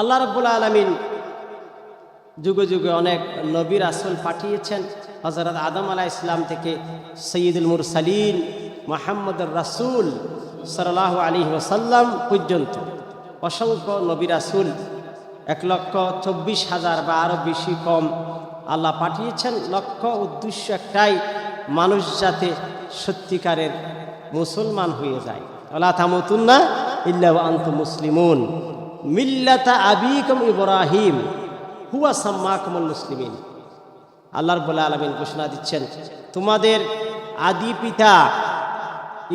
আল্লাহ রব্বুল আলমিন যুগে যুগে অনেক নবীর আসল পাঠিয়েছেন। হজরত আদম আলাহ ইসলাম থেকে সৈয়দুল মুরসালিন মোহাম্মদুর রাসুল সাল্লাহ আলী ওসাল্লাম পর্যন্ত। অসংখ্য নবী রাসুল, এক লক্ষ চব্বিশ হাজার বা আরও বেশি কম আল্লাহ পাঠিয়েছেন। লক্ষ্য উদ্দেশ্য একটাই, মানুষ যাতে সত্যিকারের মুসলমান হয়ে যায়। আল্লাহ থামতুন্না ইল্লা আন্ত মুসলিমুন। মিল্লাতা আবিকম ইব্রাহিম, হুয়া সাম্মাকমুল মুসলিমিন আল্লাহর বলে আলমিন ঘোষণা দিচ্ছেন, তোমাদের আদি পিতা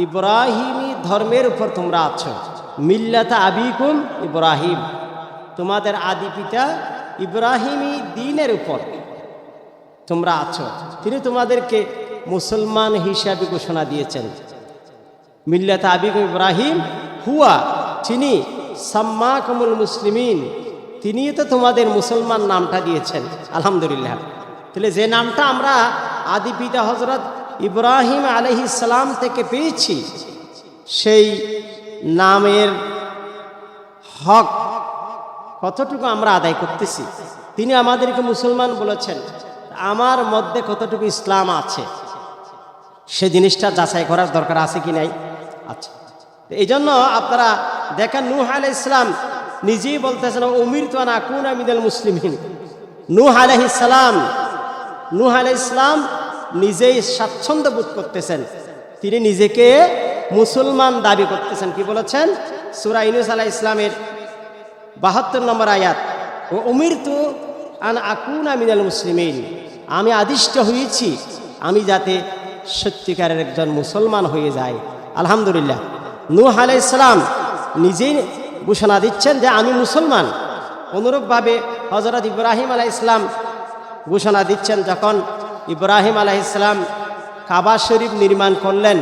ইব্রাহিমী ধর্মের উপর তোমরা আছো, মিল্লাতা আবিকুম ইব্রাহিম। তোমাদের আদি পিতা ইব্রাহিমী দিনের উপর তোমরা আছো, তিনি তোমাদেরকে মুসলমান হিসাবে ঘোষণা দিয়েছেন। মিল্লাত আবিক ইব্রাহিম, হুয়া তিনি সাম্মা কমুল মুসলিমিন তিনি তো তোমাদের মুসলমান নামটা দিয়েছেন, আলহামদুলিল্লাহ। তাহলে যে নামটা আমরা আদি পিতা হজরত ইব্রাহিম আলহি সালাম থেকে পেয়েছি, সেই নামের হক কতটুকু আমরা আদায় করতেছি? তিনি আমাদেরকে মুসলমান বলেছেন, আমার মধ্যে কতটুকু ইসলাম আছে, সে জিনিসটা যাচাই করার দরকার আছে কি নাই? আচ্ছা এই জন্য আপনারা দেখেন নূহ আলাই ইসলাম নিজেই বলতেছেন উমির তো না কোন আমিদাল মুসলিমহীন নূহ আলহ ইসলাম নূহ আলাই ইসলাম নিজেই স্বাচ্ছন্দ্য বোধ করতেছেন। তিনি নিজেকে মুসলমান দাবি করতেছেন। কি বলেছেন? সুরা ইনুস আলাহ ইসলামের বাহাত্তর নম্বর আয়াত, ও উমির তো আন আকুন আমিনাল মুসলিমিন। আমি আদিষ্ট হয়েছি, আমি যাতে সত্যিকারের একজন মুসলমান হয়ে যায় আলহামদুলিল্লাহ। নূহ আলাই ইসলাম নিজেই ঘোষণা দিচ্ছেন যে আমি মুসলমান। অনুরূপভাবে হজরত ইব্রাহিম আলাই ইসলাম ঘোষণা দিচ্ছেন যখন ইব্রাহিম আলাই ইসলাম কাবা শরীফ নির্মাণ করলেন,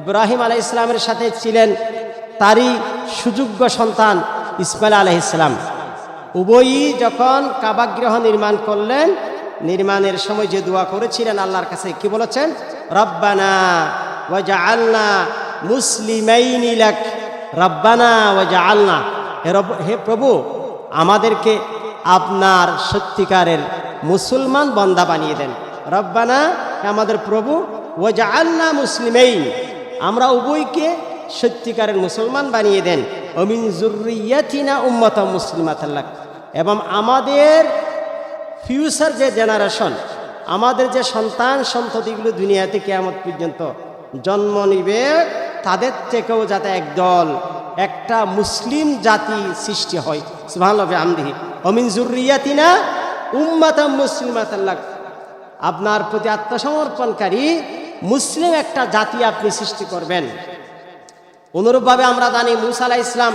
ইব্রাহিম আলাই ইসলামের সাথে ছিলেন তারই সুযোগ্য সন্তান ইসমাইল আলহ ইসলাম উভয়ই যখন কাবাগ্রহ নির্মাণ করলেন, নির্মাণের সময় যে দোয়া করেছিলেন আল্লাহর কাছে, কি বলেছেন? রব্বানা ওয়াজা আলনা মুসলিমাইনি রব্বানা ওয়াজা আলনা হে রব, হে প্রভু, আমাদেরকে আপনার সত্যিকারের মুসলমান বন্দা বানিয়ে দেন। রব্বানা আমাদের প্রভু ওয়াজা আলনা মুসলিমেই আমরা উভয়কে সত্যিকারের মুসলমান বানিয়ে দেন। অমিন জুরিয়াতিনা উম্মত মুসলিমাতাল্লাহ এবং আমাদের ফিউচার যে জেনারেশন, আমাদের যে সন্তান সন্ততিগুলো দুনিয়াতে কেয়ামত পর্যন্ত জন্ম নিবে তাদের থেকেও যাতে একদল, একটা মুসলিম জাতি সৃষ্টি হয়। সুবহানাল্লাহি আমদিহি অমিন জুরিয়াতিনা আপনার প্রতি আত্মসমর্পণকারী মুসলিম একটা জাতি আপনি সৃষ্টি করবেন। অনুরূপভাবে আমরা জানি মুসা আলাহ ইসলাম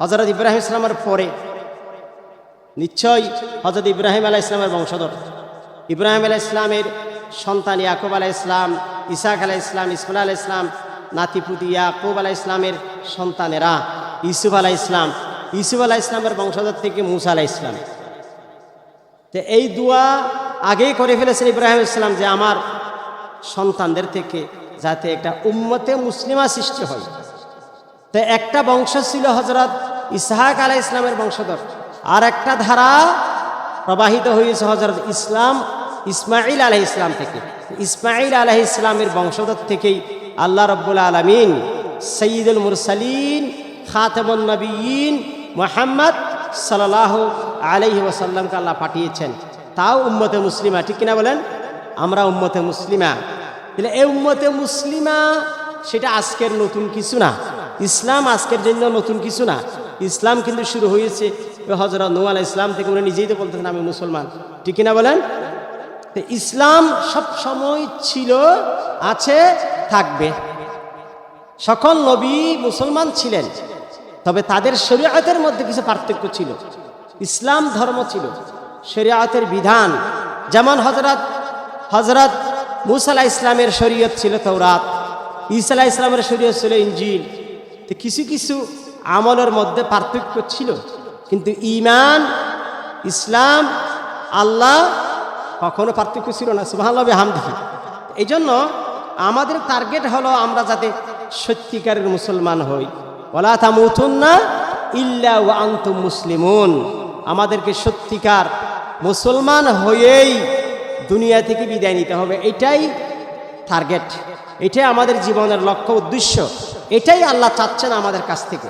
হজরত ইব্রাহিম ইসলামের পরে। নিশ্চয়ই হজরত ইব্রাহিম আলাহ ইসলামের বংশধর। ইব্রাহিম আলাহ ইসলামের সন্তান ইয়াকুব আলাহ ইসলাম ইসাক আলাহ ইসলাম ইসমাল আলাহ ইসলাম নাতিপুতি ইয়াকুব আলাহ ইসলামের সন্তানেরা ইসুফ আলাহ ইসলাম ইসুফ আলাহ ইসলামের বংশধর থেকে মুসা আলাহ ইসলাম তো এই দোয়া আগেই করে ফেলেছেন ইব্রাহিম ইসলাম যে আমার সন্তানদের থেকে যাতে একটা উম্মতে মুসলিমা সৃষ্টি হয়। তো একটা বংশ ছিল হজরত ইসহাক আলাহ ইসলামের বংশধর, আর একটা ধারা প্রবাহিত হয়েছে হজরত ইসলাম ইসমাইল আলহ ইসলাম থেকে। ইসমাইল আলহ ইসলামের বংশধর থেকেই আল্লাহ রব্বুল আলমিন সঈদুল মুরসালিন খাতমুল মোহাম্মদ সাল্লাহ আলহি ওসাল্লামকে আল্লাহ পাঠিয়েছেন। তাও উম্মতে মুসলিমা, ঠিক কিনা বলেন? আমরা উম্মতে মুসলিমা। তাহলে এই উম্মতে মুসলিমা, সেটা আজকের নতুন কিছু না। ইসলাম আজকের জন্য নতুন কিছু না। ইসলাম কিন্তু শুরু হয়েছে হজরত নৌ আলাহ ইসলাম থেকে। উনি নিজেই তো বলতেছেন, আমি মুসলমান। ঠিক কিনা বলেন? ইসলাম সব সময় ছিল, আছে থাকবে। সকল নবী মুসলমান ছিলেন, তবে তাদের শরীয়তের মধ্যে কিছু পার্থক্য ছিল। ইসলাম ধর্ম ছিল, শরীয়তের বিধান। যেমন হজরত হজরত মুসাল্লাহ ইসলামের শরীয়ত ছিল তৌরাত ইসাল্লাহ ইসলামের শরীয়ত ছিল ইঞ্জিল তো কিছু কিছু আমলের মধ্যে পার্থক্য ছিল, কিন্তু ইমান ইসলাম, আল্লাহ কখনো পার্থক্য ছিল না সুবাহ হামদিহি এই জন্য আমাদের টার্গেট হলো আমরা যাতে সত্যিকারের মুসলমান হই। ওলা তামুথুন না ইল্লা আন্ত মুসলিমুন। আমাদেরকে সত্যিকার মুসলমান হয়েই দুনিয়া থেকে বিদায় নিতে হবে। এটাই টার্গেট এটাই আমাদের জীবনের লক্ষ্য উদ্দেশ্য। এটাই আল্লাহ চাচ্ছেন আমাদের কাছ থেকে।